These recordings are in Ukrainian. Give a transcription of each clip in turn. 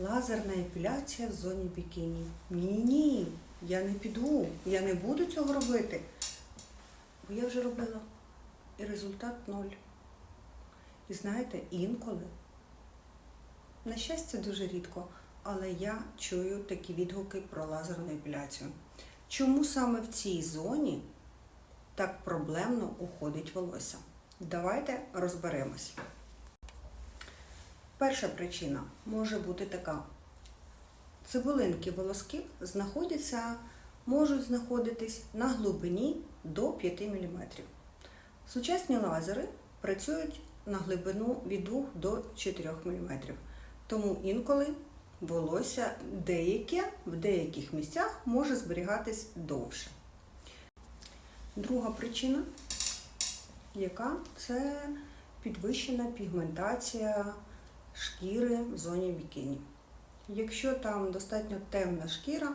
Лазерна епіляція в зоні бікіні. Ні-ні, я не піду, я не буду цього робити. Бо я вже робила. І результат ноль. І знаєте, інколи, на щастя, дуже рідко, але я чую такі відгуки про лазерну епіляцію. Чому саме в цій зоні так проблемно уходить волосся? Давайте розберемось. Перша причина може бути така. Цибулинки волосків знаходяться, можуть знаходитись на глибині до 5 мм. Сучасні лазери працюють на глибину від 2 до 4 мм. Тому інколи волосся деяке в деяких місцях може зберігатись довше. Друга причина, яка це підвищена пігментація шкіри в зоні бікіні. Якщо там достатньо темна шкіра,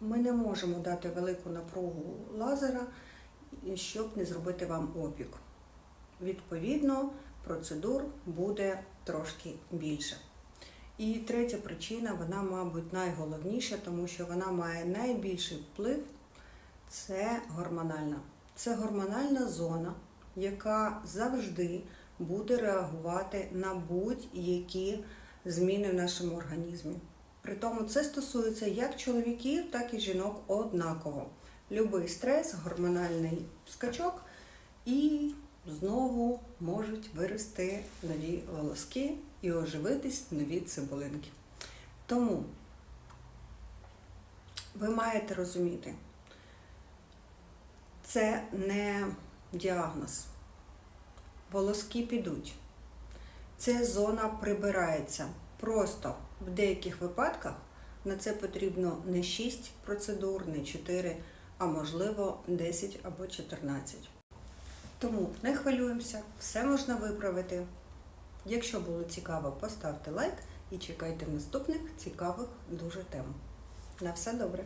ми не можемо дати велику напругу лазера, щоб не зробити вам опік. Відповідно, процедур буде трошки більше. І третя причина, вона, мабуть, найголовніша, тому що вона має найбільший вплив це гормональна. Це гормональна зона, яка завжди буде реагувати на будь-які зміни в нашому організмі. Притому це стосується як чоловіків, так і жінок однаково. Любий стрес, гормональний скачок і знову можуть вирости нові волоски і оживитись нові цибулинки. Тому ви маєте розуміти, це не діагноз. Волоски підуть. Ця зона прибирається. Просто в деяких випадках на це потрібно не 6 процедур, не 4, а можливо 10 або 14. Тому не хвилюємося, все можна виправити. Якщо було цікаво, поставте лайк і чекайте наступних цікавих дуже тем. На все добре!